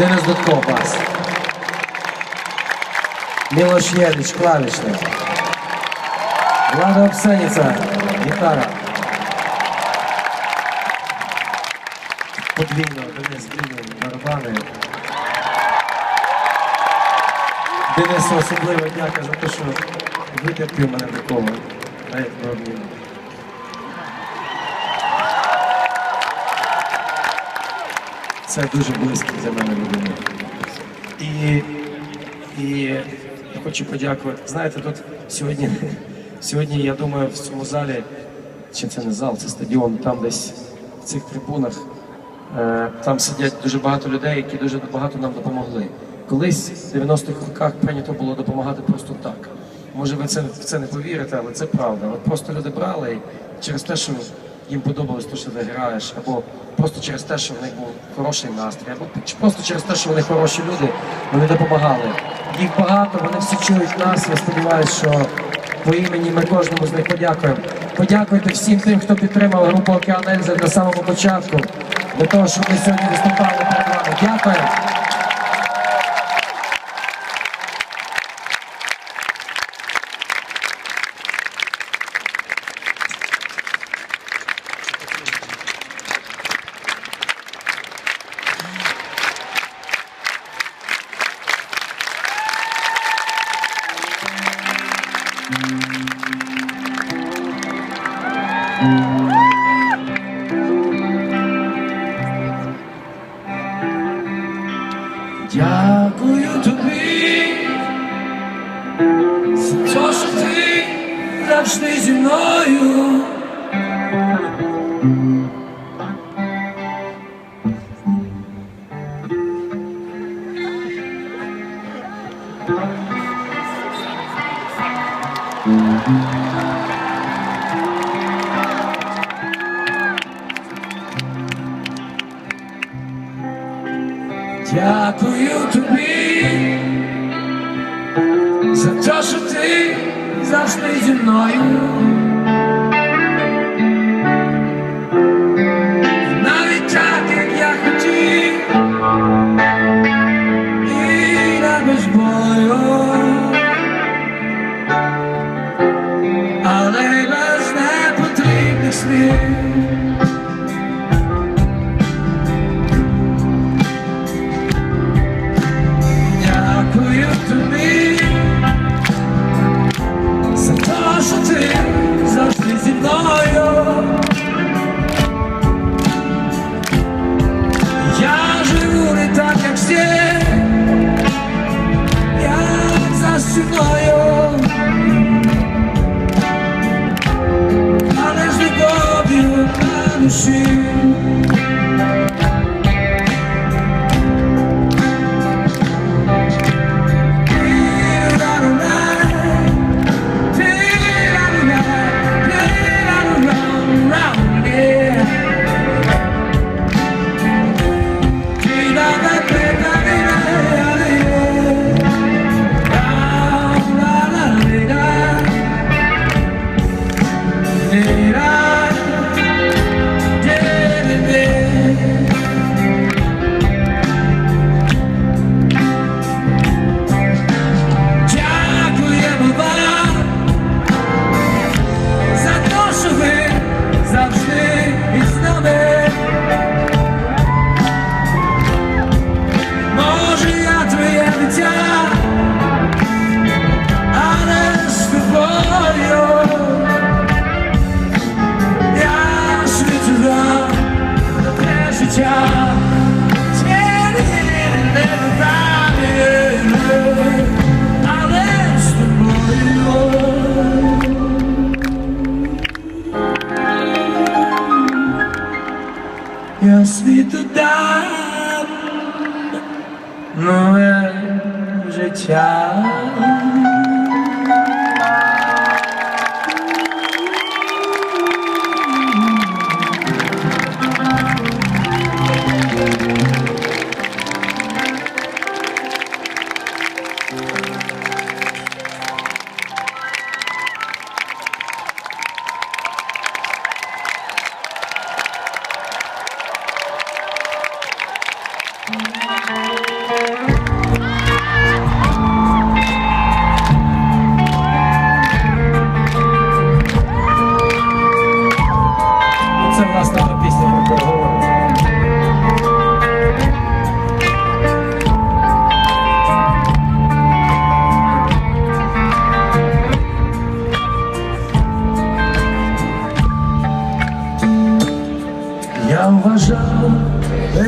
Денис Дудко, бас. Мілош Єліч, клавішник. Влада Обсеніця, гітара. Подвійно, Денис Дінин, барабани. Денису особливо дякую за те, що витерпів мене такого. Навіть про обміну. Це дуже близький для мене людина. І, і я хочу подякувати. Знаєте, тут сьогодні, сьогодні, я думаю, в цьому залі, чи це не зал, це стадіон, там десь в цих трибунах, е, там сидять дуже багато людей, які дуже багато нам допомогли. Колись в 90-х роках прийнято було допомагати просто так. Може, ви це, в це не повірите, але це правда. От просто люди брали і через те, що їм подобалось те, що ти граєш, або просто через те, що в них був хороший настрій, або просто через те, що вони хороші люди, вони допомагали. Їх багато, вони всі чують нас. Я сподіваюся, що по імені ми кожному з них подякуємо. Подякуйте всім тим, хто підтримав групу Океан Ельзи на самому початку, для того, щоб ми сьогодні виступали перед вами. Дякую. Дякую тобі за те, що ти завжди зі мною. Дякую тобі за те, що ти завжди зі мною. 家。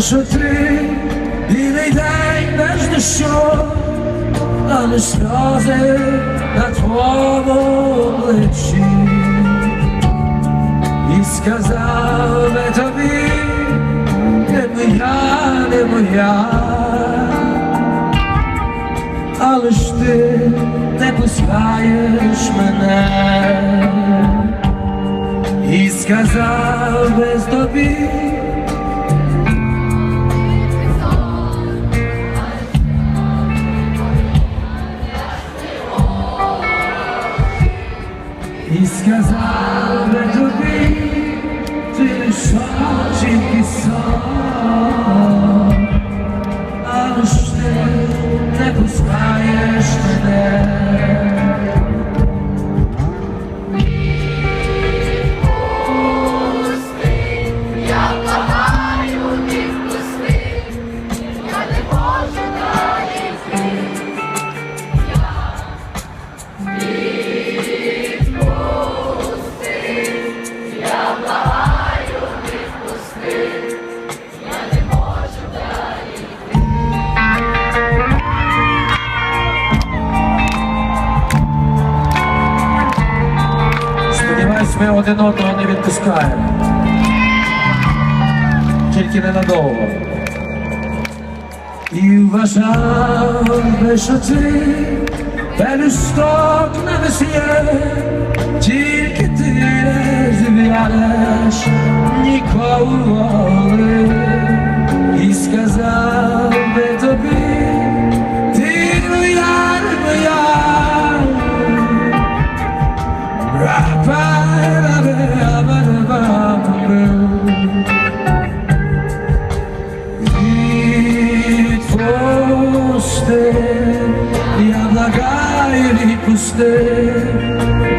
Що ти білий день без дощу, але сльози на твоєму обличчі. І сказав би тобі, не моя, не моя, але ж ти не пускаєш мене. І сказав без тобі, і сказав би тобі, ти лише тільки сон, але ж ти не ми один одного не відпускаємо. Тільки ненадовго. І вважав би, що ти пелюсток на весні, тільки ти не зв'янеш ніколи. І сказав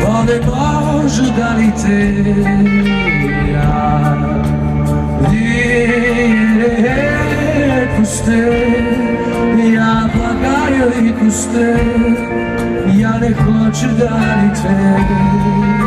бо можу далі йти. Я Відпусти, я благаю, відпусти, я не хочу далі йти.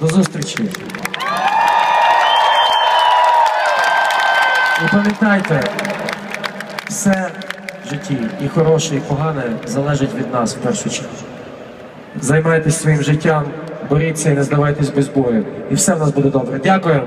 До зустрічі. І пам'ятайте, все в житті, і хороше, і погане залежить від нас в першу чергу. Займайтесь своїм життям, боріться і не здавайтесь без бою. І все в нас буде добре. Дякую.